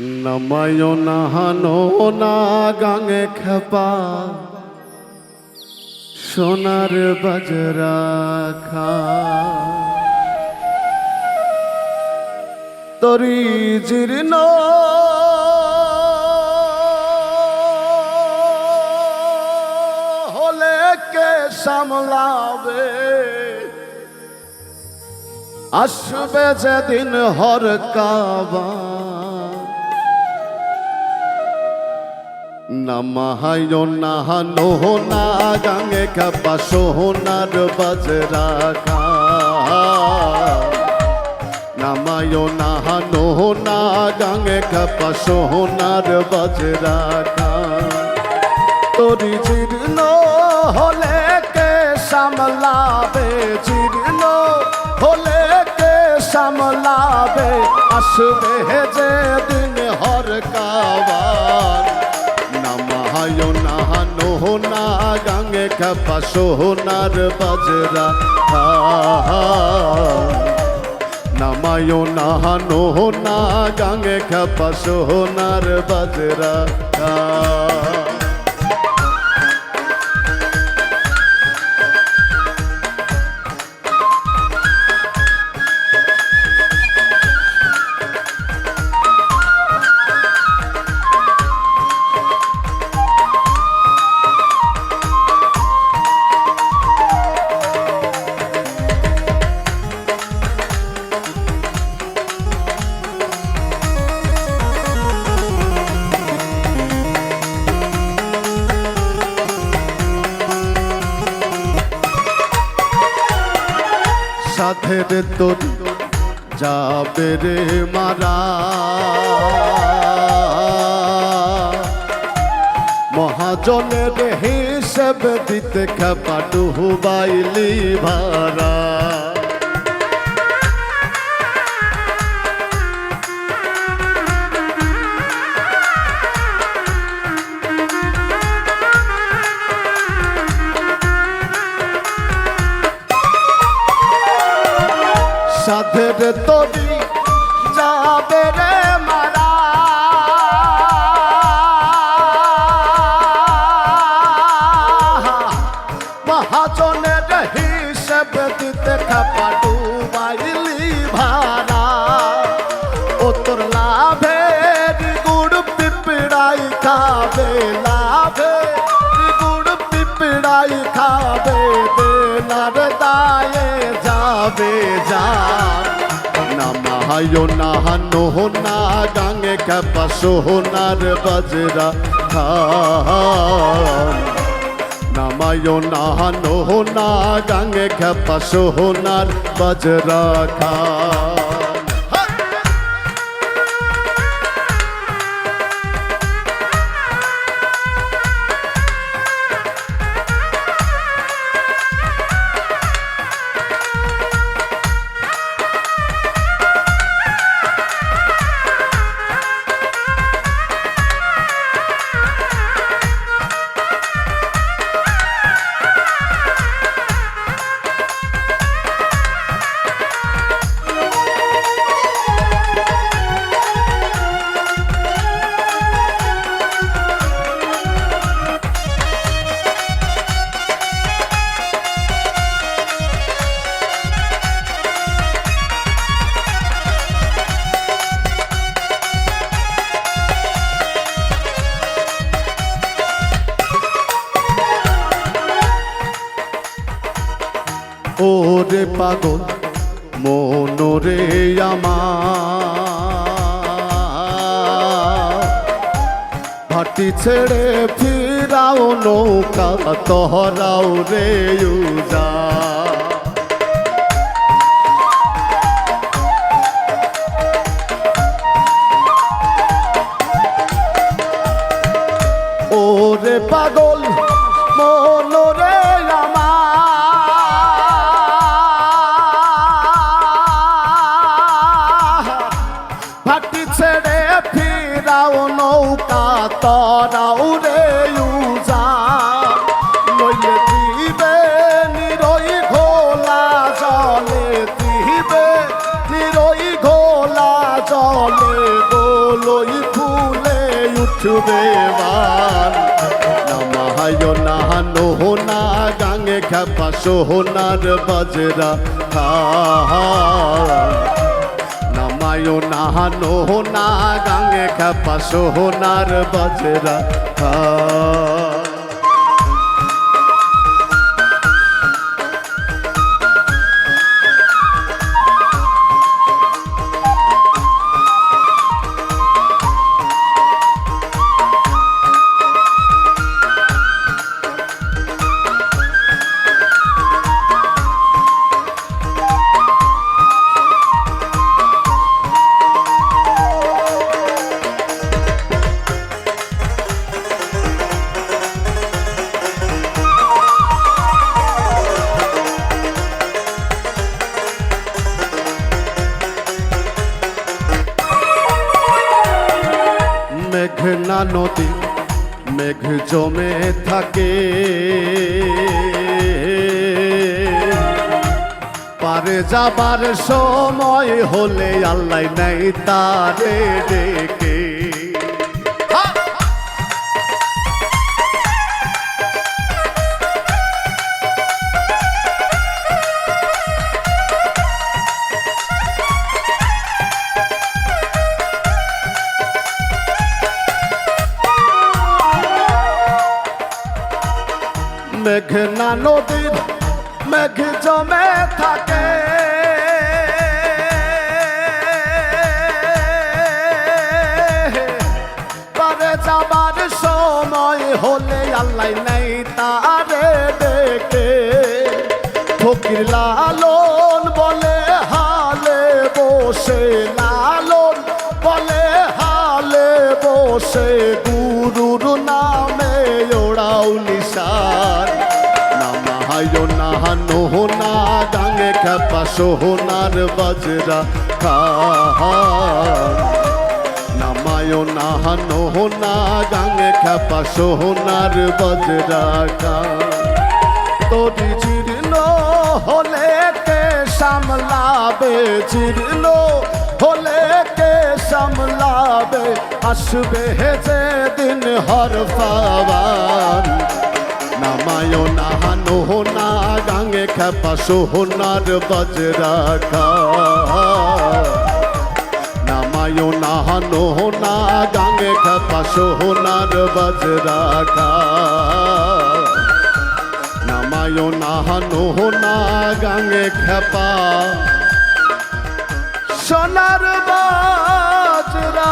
নময় নাহানো না গাঙে খেপা। সোনার বজরা খা। তরি জীর্ণ। হলে কে সামলাবে? আসবে যেদিন হর কাবা। নামাহায় নাহানো না গাঙে কাপা সোনার বাজরা খা নামায় নাহানো না গাঙে কাপা সোনার বাজরা খা তোরি জীর্ণ হলে কে সামলাবে? জীর্ণ হলে কে সামলাবে? আসবে যে দিন হর কাবার। নামায় নাহানো না গাঙে খাপা সোনার বাজরা। নামায় নাহানো না গাঙে খাপা সোনার বাজরা। সাথের তোর যাবে রে মারা। মহাজনের হিসেবে দিতে খাপাটু বাইলি ভাড়া তরি যাবে রে মারা। মহাজনের হিসেব দিতে খাপা ডুবাইলি ভাড়া। ও তোর লাভের নামায় নাহানো না গাঙে খাপা সোনার বাজরা নামায় নাহানো না গাঙে খাপা সোনার বাজরা খা ওরে পাগল মনোরে আমার। ভাটি ছেড়ে ফিরাও নৌকা তহরাও রে উজা ওরে পাগল মনোরে নৌকা তরাও রে উজা নইলে দিবে নিরই ঘোলা জলে, দিবে নিরই ঘোলা জলে, গোলই ফুলে উঠবে বার নামায় না নহনা গাঙে খেপা সোহনার বাজরা। নামায় নাহানো না গাঙে খেপা সোহনার বাজরা খা। নদী মেঘ জমে থাকে। পারে যাবার সময় হলে আল্লাহ নাই তারে ডেকে। মেঘনা নদীর মেঘ জমে থাকে। পারে যাবার সময় হলে আল্লাহ নাই তারে ডেকে। ফকির লালন বলে হালে বসে, লালন বলে হালে বসে। গুরুর নামে ওড়াও নিশান নামায় নাহানো না গাঙে খেপা সোহনার বাজরা খা নামায় নাহানো না গাঙে খেপা সোহনার বাজরা খা তোরি জীর্ণ হলে কে সামলাবে? জীর্ণ হলে কে সামলাবে? আসবে যে দিন হর পাওয়ান। নামায় নাহানো না গাঙে খেপা সোহনার বজরা খা নামায় নাহানো না গাঙে খেপা সোহনার বজরা খা নামায় নাহানো না গাঙে খেপা সোনার বাজরা